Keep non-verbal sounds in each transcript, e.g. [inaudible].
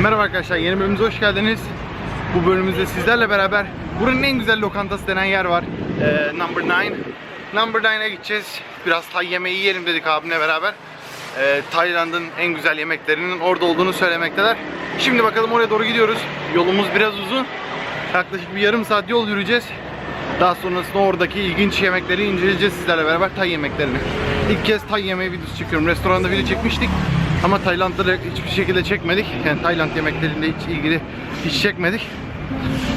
Merhaba arkadaşlar, yeni bölümümüze hoş geldiniz. Bu bölümümüzde sizlerle beraber buranın en güzel lokantası denen yer var. Ee, Number 9. Number 9'a gideceğiz. Biraz Tay yemeği yiyelim dedik abimle beraber. Ee, Tayland'ın en güzel yemeklerinin orada olduğunu söylemekteler. Şimdi bakalım oraya doğru gidiyoruz. Yolumuz biraz uzun. Yaklaşık bir yarım saat yol yürüyeceğiz. Daha sonrasında oradaki ilginç yemekleri inceleyeceğiz sizlerle beraber Tay yemeklerini. İlk kez Tay yemeği videosu çekiyorum. Restoranda video çekmiştik. Ama Tayland'da da hiçbir şekilde çekmedik. Yani Tayland yemeklerinde hiç ilgili hiç çekmedik.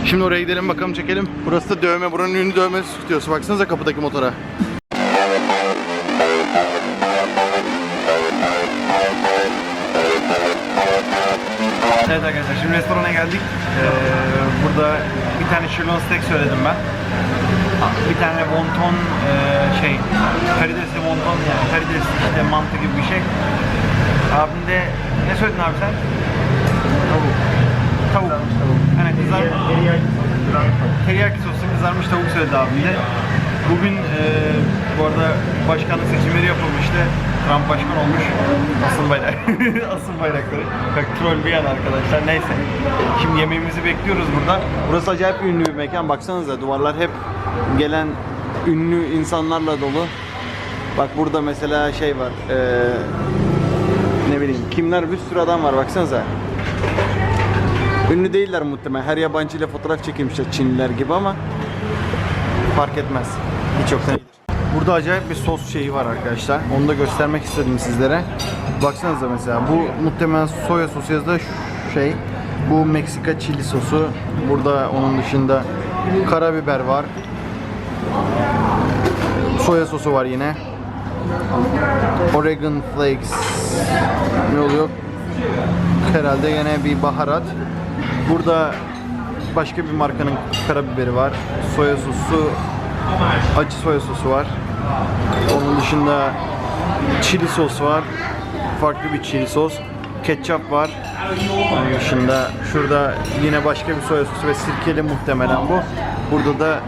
Şimdi oraya gidelim bakalım çekelim. Burası da dövme. Buranın ünlü dövme stüdyosu. Baksanıza kapıdaki motora. Evet arkadaşlar şimdi restorana geldik. Ee, burada bir tane Shirlon steak söyledim ben. Bir tane wonton e, şey karidesli wonton yani karides işte mantı gibi bir şey. Abim de ne söyledin abi sen? Tavuk. Tavuk. Hani kızar teriyaki soslu kızarmış tavuk söyledi abim de. Bugün e, bu arada başkanlık seçimleri yapılmıştı. Trump başkan olmuş. Asıl bayrak. [laughs] Asıl bayrakları. Bak troll bir yana arkadaşlar. Neyse. Şimdi yemeğimizi bekliyoruz burada. Burası acayip ünlü bir mekan. Baksanıza duvarlar hep gelen ünlü insanlarla dolu. Bak burada mesela şey var. e, kimler bir sürü adam var baksanıza. Ünlü değiller muhtemelen. Her yabancı ile fotoğraf çekilmişler Çinliler gibi ama fark etmez. Birçok tane. Burada acayip bir sos şeyi var arkadaşlar. Onu da göstermek istedim sizlere. Baksanıza mesela bu muhtemelen soya sosu ya da şey. Bu Meksika çili sosu. Burada onun dışında karabiber var. Soya sosu var yine. Oregon flakes ne oluyor? Herhalde yine bir baharat. Burada başka bir markanın karabiberi var. Soya sosu, acı soya sosu var. Onun dışında çili sos var. Farklı bir çili sos. Ketçap var. Onun dışında şurada yine başka bir soya sosu ve sirkeli muhtemelen bu. Burada da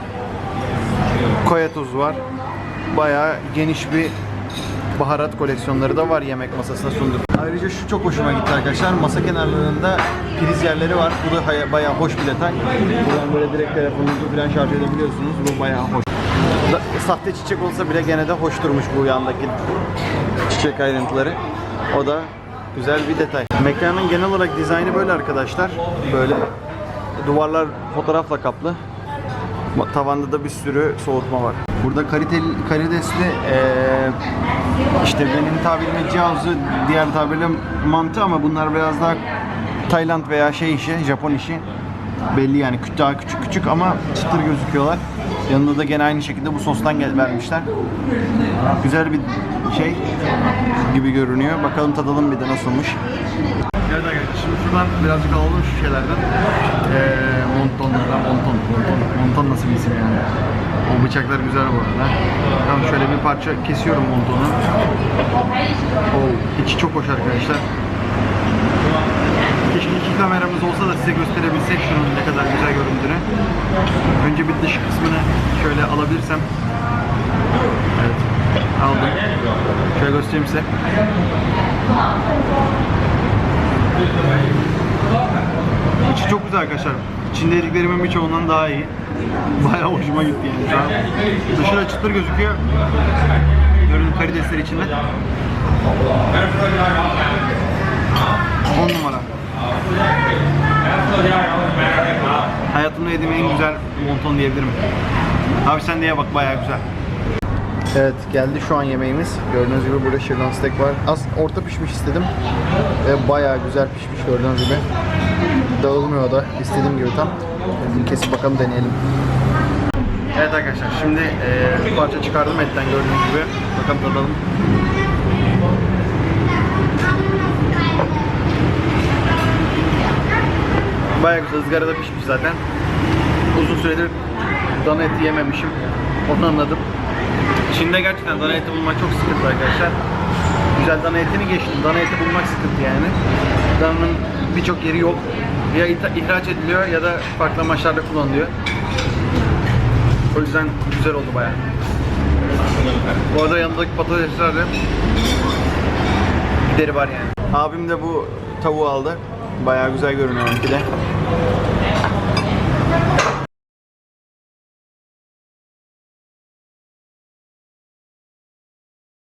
koya tozu var. Bayağı geniş bir baharat koleksiyonları da var yemek masasına sunduk. Ayrıca şu çok hoşuma gitti arkadaşlar. Masa kenarlarında priz yerleri var. Bu da bayağı hoş bir detay. Buradan böyle direkt telefonunuzu falan şarj edebiliyorsunuz. Bu bayağı hoş. Da- sahte çiçek olsa bile gene de hoş durmuş bu yandaki çiçek ayrıntıları. O da güzel bir detay. Mekanın genel olarak dizaynı böyle arkadaşlar. Böyle duvarlar fotoğrafla kaplı. Tavanda da bir sürü soğutma var. Burada kaliteli, karidesli eee, işte benim tabirimle cihazu, diğer tabirle mantı ama bunlar biraz daha Tayland veya şey işi, Japon işi. Belli yani daha küçük küçük ama çıtır gözüküyorlar. Yanında da gene aynı şekilde bu sostan gel- vermişler. Güzel bir şey gibi görünüyor. Bakalım tadalım bir de nasılmış. Evet arkadaşlar şimdi şuradan birazcık alalım şu şeylerden. Ee, montonlardan, monton, monton, monton nasıl bir isim yani. O bıçaklar güzel bu arada. Tamam şöyle bir parça kesiyorum montonu. Oo, içi çok hoş arkadaşlar. Keşke iki kameramız olsa da size gösterebilsek şunun ne kadar güzel göründüğünü. Önce bir dış kısmını şöyle alabilirsem. Evet, aldım. Şöyle göstereyim size. İçi çok güzel arkadaşlar. İçinde yediklerimin birçoğundan daha iyi. Bayağı hoşuma gitti yani şu da çıtır gözüküyor. Görün karidesler içinde. 10 numara. Hayatımda yediğim en güzel monton diyebilirim. Abi sen de ye bak bayağı güzel. Evet geldi şu an yemeğimiz. Gördüğünüz gibi burada şırdan steak var. Az orta pişmiş istedim. Ve bayağı güzel pişmiş gördüğünüz gibi. Dağılmıyor da istediğim gibi tam. Kesip bakalım deneyelim. Evet arkadaşlar şimdi bir parça çıkardım etten gördüğünüz gibi. Bakalım tadalım. Bayağı güzel ızgarada pişmiş zaten. Uzun süredir dana eti yememişim. Onu anladım. Çin'de gerçekten dana eti bulmak çok sıkıntı arkadaşlar. Güzel dana etini geçtim. Dana eti bulmak sıkıntı yani. Dananın birçok yeri yok. Ya ihraç ediliyor ya da farklı amaçlarda kullanılıyor. O yüzden güzel oldu bayağı. Bu arada yanındaki patatesler de gideri var yani. Abim de bu tavuğu aldı. Bayağı güzel görünüyor onunki de.